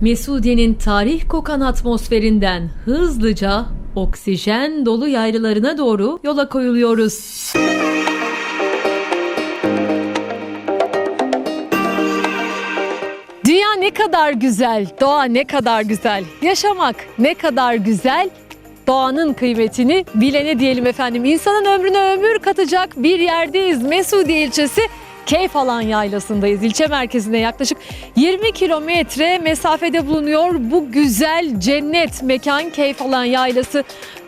Mesudiye'nin tarih kokan atmosferinden hızlıca oksijen dolu yaylalarına doğru yola koyuluyoruz. Dünya ne kadar güzel, doğa ne kadar güzel, yaşamak ne kadar güzel, doğanın kıymetini bilene diyelim efendim. İnsanın ömrüne ömür katacak bir yerdeyiz. Mesudiye ilçesi Keyfalan Yaylası'ndayız. İlçe merkezine yaklaşık 20 kilometre mesafede bulunuyor bu güzel cennet mekan Keyfalan Yaylası.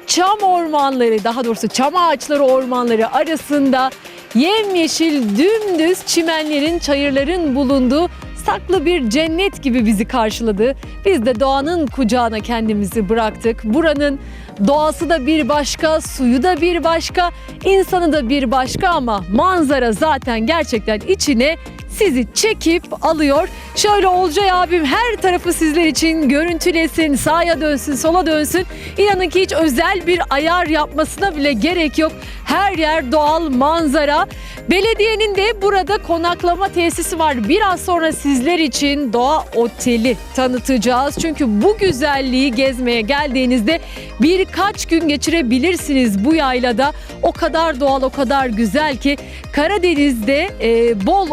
Çam ormanları daha doğrusu çam ağaçları ormanları arasında yemyeşil dümdüz çimenlerin çayırların bulunduğu saklı bir cennet gibi bizi karşıladı. Biz de doğanın kucağına kendimizi bıraktık. Buranın doğası da bir başka, suyu da bir başka, insanı da bir başka ama manzara zaten gerçekten içine sizi çekip alıyor. Şöyle Olcay abim her tarafı sizler için görüntülesin, sağa dönsün, sola dönsün. İnanın ki hiç özel bir ayar yapmasına bile gerek yok. Her yer doğal manzara. Belediyenin de burada konaklama tesisi var. Biraz sonra sizler için doğa oteli tanıtacağız. Çünkü bu güzelliği gezmeye geldiğinizde birkaç gün geçirebilirsiniz bu yaylada. O kadar doğal, o kadar güzel ki Karadeniz'de e, bol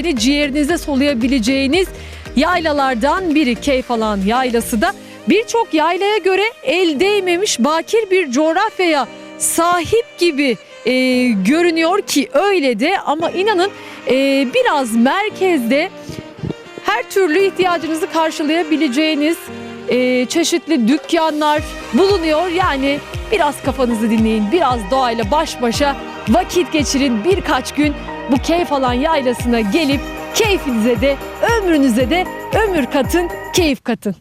oksijeni ciğerinize soluyabileceğiniz yaylalardan biri. Keyfalan yaylası da birçok yaylaya göre el değmemiş bakir bir coğrafyaya sahip gibi e, görünüyor ki öyle de. Ama inanın e, biraz merkezde her türlü ihtiyacınızı karşılayabileceğiniz e, çeşitli dükkanlar bulunuyor. Yani biraz kafanızı dinleyin, biraz doğayla baş başa vakit geçirin. Birkaç gün bu keyif alan yaylasına gelip keyfinize de ömrünüze de ömür katın, keyif katın.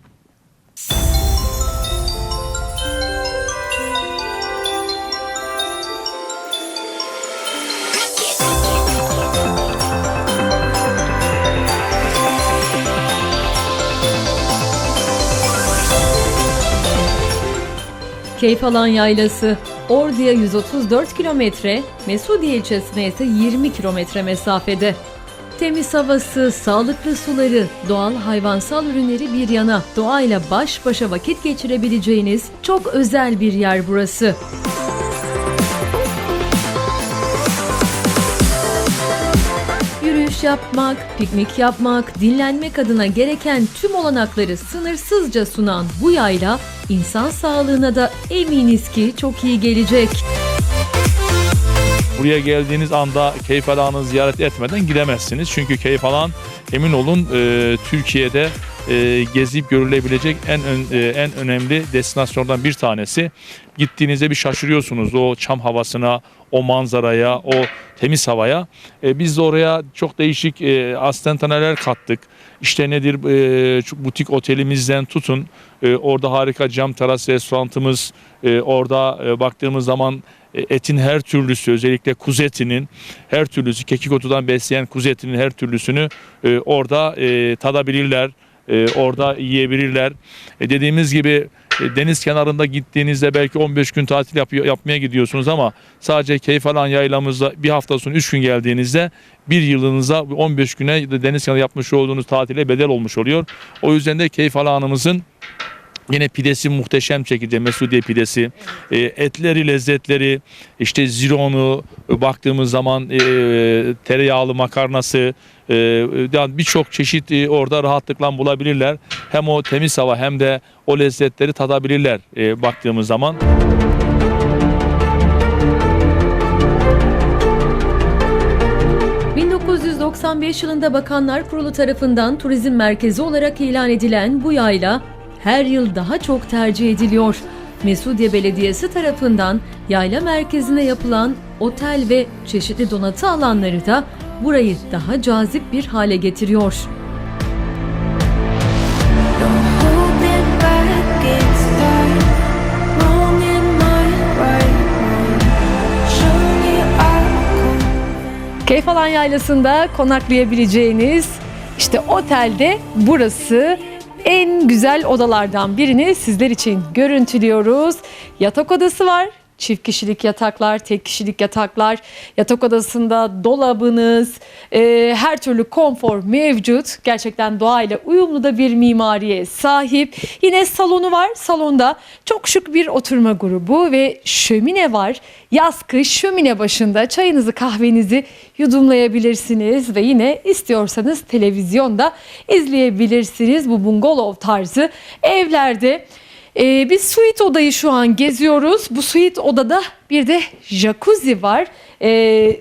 Keyfalan Yaylası Ordu'ya 134 kilometre, Mesudiye ilçesine ise 20 kilometre mesafede. Temiz havası, sağlıklı suları, doğal hayvansal ürünleri bir yana doğayla baş başa vakit geçirebileceğiniz çok özel bir yer burası. Yapmak, piknik yapmak, dinlenmek adına gereken tüm olanakları sınırsızca sunan bu yayla insan sağlığına da eminiz ki çok iyi gelecek. Buraya geldiğiniz anda keyif alanı ziyaret etmeden gidemezsiniz. Çünkü keyif alan emin olun e, Türkiye'de e, gezip görülebilecek en ön- e, en önemli destinasyondan bir tanesi. Gittiğinizde bir şaşırıyorsunuz o çam havasına, o manzaraya, o temiz havaya. E, biz de oraya çok değişik e, astantaneler kattık. İşte nedir e, butik otelimizden tutun. E, orada harika cam teras restoranımız. E, orada e, baktığımız zaman e, etin her türlüsü özellikle kuzu etinin her türlüsü kekik otundan besleyen kuzu etinin her türlüsünü e, orada e, tadabilirler. E, orada yiyebilirler. E, dediğimiz gibi e, deniz kenarında gittiğinizde belki 15 gün tatil yapıyor, yapmaya gidiyorsunuz ama sadece keyif alan yaylamızda bir hafta sonu 3 gün geldiğinizde bir yılınıza 15 güne de deniz kenarı yapmış olduğunuz tatile bedel olmuş oluyor. O yüzden de keyif alanımızın Yine pidesi muhteşem şekilde Mesudiye pidesi, e, etleri lezzetleri, işte zironu e, baktığımız zaman e, tereyağlı makarnası, e, yani birçok çeşit e, orada rahatlıkla bulabilirler. Hem o temiz hava hem de o lezzetleri tadabilirler e, baktığımız zaman. – 1995 yılında Bakanlar Kurulu tarafından turizm merkezi olarak ilan edilen bu yayla her yıl daha çok tercih ediliyor. Mesudiye Belediyesi tarafından yayla merkezine yapılan otel ve çeşitli donatı alanları da burayı daha cazip bir hale getiriyor. Keyfalan Yaylası'nda konaklayabileceğiniz işte otelde burası en güzel odalardan birini sizler için görüntülüyoruz. Yatak odası var, Çift kişilik yataklar, tek kişilik yataklar, yatak odasında dolabınız, e, her türlü konfor mevcut. Gerçekten doğayla uyumlu da bir mimariye sahip. Yine salonu var. Salonda çok şık bir oturma grubu ve şömine var. Yaz kış şömine başında çayınızı kahvenizi yudumlayabilirsiniz ve yine istiyorsanız televizyonda izleyebilirsiniz bu bungalov tarzı evlerde. Ee, biz suite odayı şu an geziyoruz. Bu suite odada bir de jacuzzi var. Ee,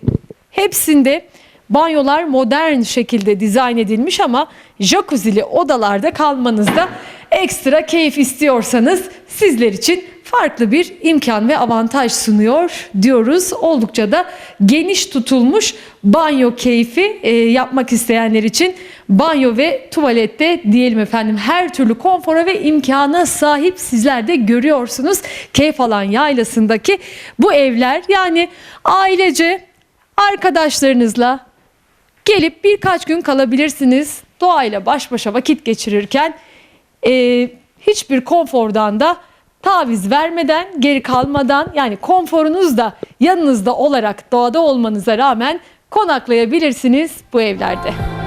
hepsinde banyolar modern şekilde dizayn edilmiş ama jacuzzi'li odalarda kalmanızda ekstra keyif istiyorsanız sizler için farklı bir imkan ve avantaj sunuyor diyoruz. Oldukça da geniş tutulmuş banyo keyfi e, yapmak isteyenler için banyo ve tuvalette diyelim efendim her türlü konfora ve imkana sahip sizler de görüyorsunuz. Keyif alan yaylasındaki bu evler yani ailece arkadaşlarınızla gelip birkaç gün kalabilirsiniz. Doğayla baş başa vakit geçirirken e, hiçbir konfordan da taviz vermeden, geri kalmadan yani konforunuz da yanınızda olarak doğada olmanıza rağmen konaklayabilirsiniz bu evlerde.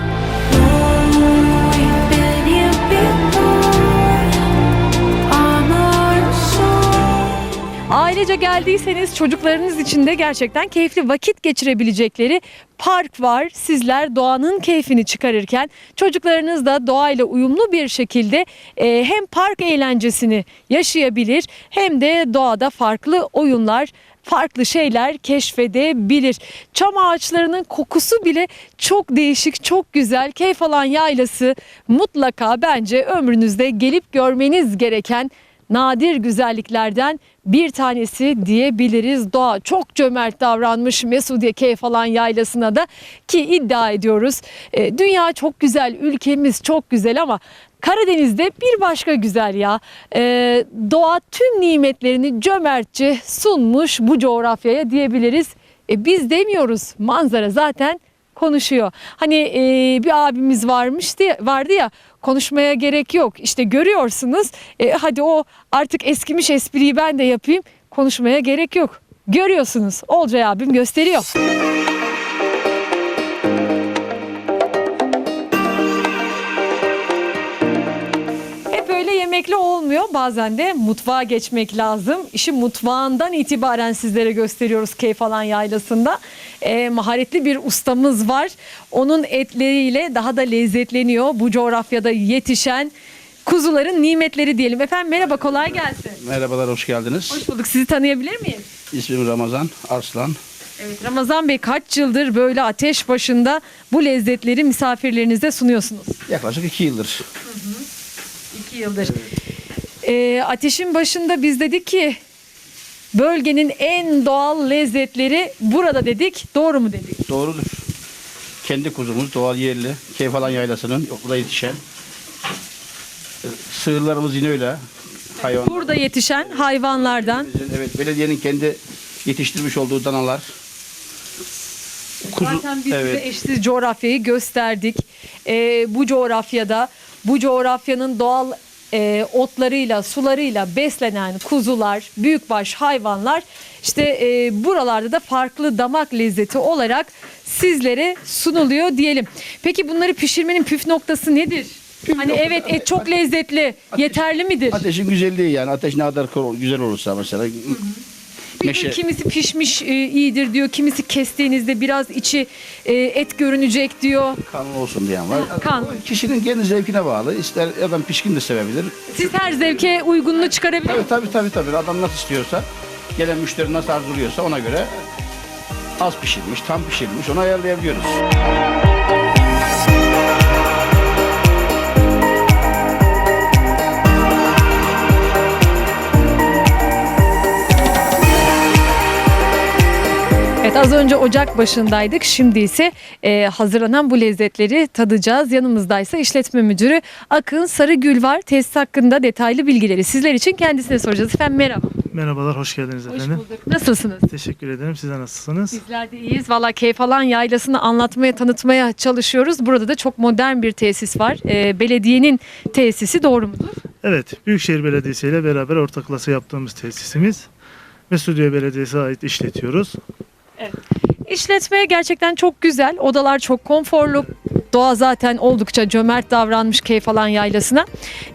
Ailece geldiyseniz çocuklarınız için de gerçekten keyifli vakit geçirebilecekleri park var. Sizler doğanın keyfini çıkarırken çocuklarınız da doğayla uyumlu bir şekilde e, hem park eğlencesini yaşayabilir hem de doğada farklı oyunlar farklı şeyler keşfedebilir. Çam ağaçlarının kokusu bile çok değişik, çok güzel. Keyif alan yaylası mutlaka bence ömrünüzde gelip görmeniz gereken nadir güzelliklerden bir tanesi diyebiliriz. Doğa çok cömert davranmış Mesudiye Keyif alan yaylasına da ki iddia ediyoruz. e, dünya çok güzel, ülkemiz çok güzel ama Karadeniz'de bir başka güzel ya. E, doğa tüm nimetlerini cömertçe sunmuş bu coğrafyaya diyebiliriz. E, biz demiyoruz manzara zaten konuşuyor. Hani e, bir abimiz varmıştı vardı ya konuşmaya gerek yok. İşte görüyorsunuz. E, hadi o artık eskimiş espriyi ben de yapayım. Konuşmaya gerek yok. Görüyorsunuz. Olcay abim gösteriyor. Öyle yemekli olmuyor. Bazen de mutfağa geçmek lazım. İşi mutfağından itibaren sizlere gösteriyoruz keyif alan yaylasında. Ee, maharetli bir ustamız var. Onun etleriyle daha da lezzetleniyor bu coğrafyada yetişen kuzuların nimetleri diyelim. Efendim merhaba kolay gelsin. Merhabalar, hoş geldiniz. Hoş bulduk. Sizi tanıyabilir miyim? İsmim Ramazan Arslan. Evet Ramazan Bey kaç yıldır böyle ateş başında bu lezzetleri misafirlerinize sunuyorsunuz? Yaklaşık iki yıldır. Yıldır. Ee, ateşin başında biz dedik ki bölgenin en doğal lezzetleri burada dedik. Doğru mu dedik? Doğrudur. Kendi kuzumuz, doğal yerli. Keyfalan yaylasının okulda yetişen. Sığırlarımız yine öyle. Hayvan. Burada yetişen hayvanlardan Evet, belediyenin kendi yetiştirmiş olduğu danalar. Kuzu, zaten biz evet. size eşsiz coğrafyayı gösterdik. Ee, bu coğrafyada bu coğrafyanın doğal e, otlarıyla, sularıyla beslenen kuzular, büyükbaş hayvanlar işte e, buralarda da farklı damak lezzeti olarak sizlere sunuluyor diyelim. Peki bunları pişirmenin püf noktası nedir? Hani evet et çok lezzetli, yeterli midir? Ateşin güzelliği yani. Ateş ne kadar güzel olursa mesela. Meşe. kimisi pişmiş e, iyidir diyor, kimisi kestiğinizde biraz içi e, et görünecek diyor. Kanlı olsun diyen var. Kan. Kişinin kendi zevkine bağlı. İster adam pişkin de sevebilir. Siz her zevke uygununu çıkarabilir Tabii tabii tabii tabii. Adam nasıl istiyorsa, gelen müşteri nasıl arzuluyorsa ona göre az pişirmiş, tam pişirilmiş onu ayarlayabiliyoruz. Evet az önce ocak başındaydık. Şimdi ise e, hazırlanan bu lezzetleri tadacağız. Yanımızdaysa işletme müdürü Akın Sarıgül var. Tesis hakkında detaylı bilgileri sizler için kendisine soracağız. Efendim merhaba. Merhabalar, hoş geldiniz Hoş efendim. bulduk. Nasılsınız? Teşekkür ederim. Sizler nasılsınız? Bizler de iyiyiz. Valla keyif alan yaylasını anlatmaya, tanıtmaya çalışıyoruz. Burada da çok modern bir tesis var. E, belediyenin tesisi doğru mudur? Evet, Büyükşehir Belediyesi ile beraber ortaklaşa yaptığımız tesisimiz. Mesudiye Belediyesi ait işletiyoruz. İşletme gerçekten çok güzel. Odalar çok konforlu. Doğa zaten oldukça cömert davranmış Keyfalan Yaylası'na.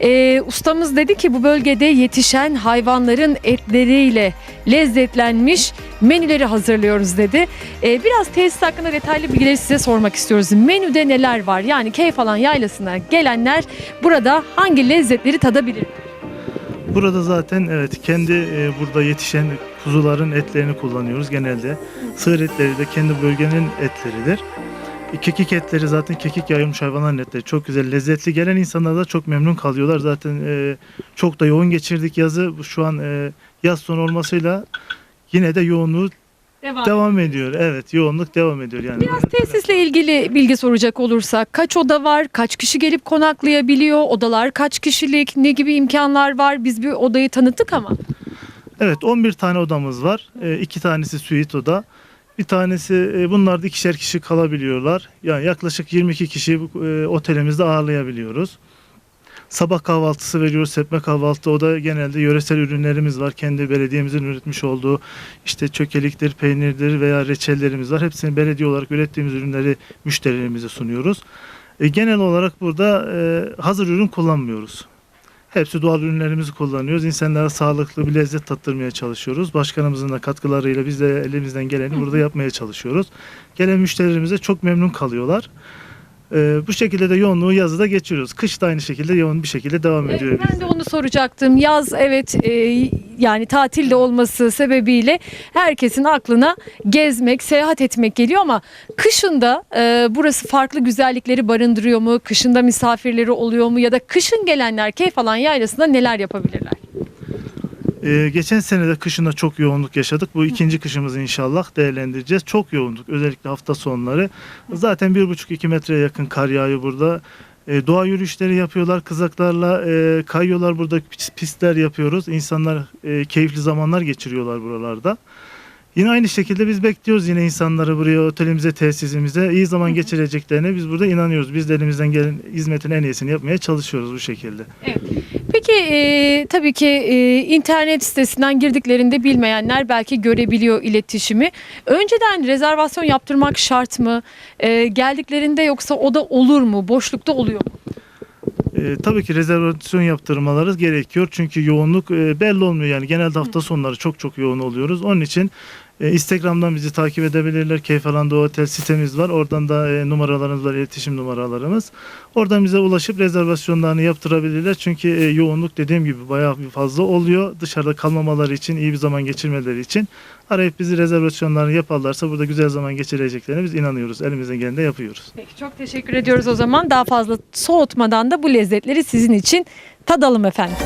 Ee, ustamız dedi ki bu bölgede yetişen hayvanların etleriyle lezzetlenmiş menüleri hazırlıyoruz dedi. Ee, biraz tesis hakkında detaylı bilgileri size sormak istiyoruz. Menüde neler var? Yani Keyfalan Yaylası'na gelenler burada hangi lezzetleri tadabilir? Burada zaten evet kendi e, burada yetişen kuzuların etlerini kullanıyoruz genelde. Sığır etleri de kendi bölgenin etleridir. E, Kekik etleri zaten kekik yayılmış hayvanların etleri çok güzel lezzetli gelen insanlar da çok memnun kalıyorlar. Zaten e, çok da yoğun geçirdik yazı. Şu an e, yaz sonu olmasıyla yine de yoğunluğu Devam. devam ediyor. Evet yoğunluk devam ediyor yani. Biraz tesisle ilgili bilgi soracak olursak kaç oda var, kaç kişi gelip konaklayabiliyor, odalar kaç kişilik, ne gibi imkanlar var? Biz bir odayı tanıttık ama. Evet 11 tane odamız var. E, iki tanesi suite oda. Bir tanesi e, bunlar da ikişer kişi kalabiliyorlar. Yani yaklaşık 22 kişi e, otelimizde ağırlayabiliyoruz. Sabah kahvaltısı veriyoruz. Sepme kahvaltı. O da genelde yöresel ürünlerimiz var. Kendi belediyemizin üretmiş olduğu işte çökeliktir, peynirdir veya reçellerimiz var. Hepsini belediye olarak ürettiğimiz ürünleri müşterilerimize sunuyoruz. E, genel olarak burada e, hazır ürün kullanmıyoruz. Hepsi doğal ürünlerimizi kullanıyoruz. İnsanlara sağlıklı bir lezzet tattırmaya çalışıyoruz. Başkanımızın da katkılarıyla biz de elimizden geleni burada yapmaya çalışıyoruz. Gelen müşterilerimize çok memnun kalıyorlar. Ee, bu şekilde de yoğunluğu yazıda geçiriyoruz. Kış da aynı şekilde yoğun bir şekilde devam ediyor. Evet, ben de onu soracaktım. Yaz evet e, yani tatilde olması sebebiyle herkesin aklına gezmek, seyahat etmek geliyor ama kışında e, burası farklı güzellikleri barındırıyor mu? Kışında misafirleri oluyor mu? Ya da kışın gelenler keyif alan yaylasında neler yapabilirler? Ee, geçen sene de kışında çok yoğunluk yaşadık. Bu ikinci kışımızı inşallah değerlendireceğiz. Çok yoğunluk özellikle hafta sonları. Zaten 1,5-2 metreye yakın kar yağıyor burada. Ee, doğa yürüyüşleri yapıyorlar kızaklarla e, kayıyorlar burada pis- pistler yapıyoruz. İnsanlar e, keyifli zamanlar geçiriyorlar buralarda. Yine aynı şekilde biz bekliyoruz yine insanları buraya otelimize, tesisimize iyi zaman geçireceklerine biz burada inanıyoruz. Biz de elimizden gelen hizmetin en iyisini yapmaya çalışıyoruz bu şekilde. Peki e, tabii ki e, internet sitesinden girdiklerinde bilmeyenler belki görebiliyor iletişimi. Önceden rezervasyon yaptırmak şart mı? E, geldiklerinde yoksa oda olur mu? Boşlukta oluyor mu? E, tabii ki rezervasyon yaptırmaları gerekiyor. Çünkü yoğunluk e, belli olmuyor. Yani genelde hafta sonları çok çok yoğun oluyoruz. Onun için e, Instagram'dan bizi takip edebilirler. Keyfalan'da otel sitemiz var. Oradan da e, numaralarımız var, iletişim numaralarımız. Oradan bize ulaşıp rezervasyonlarını yaptırabilirler. Çünkü e, yoğunluk dediğim gibi bayağı bir fazla oluyor. Dışarıda kalmamaları için, iyi bir zaman geçirmeleri için arayıp bizi rezervasyonlarını yaparlarsa burada güzel zaman geçireceklerine biz inanıyoruz. Elimizden geleni de yapıyoruz. Peki çok teşekkür ediyoruz o zaman. Daha fazla soğutmadan da bu lezzetleri sizin için tadalım efendim.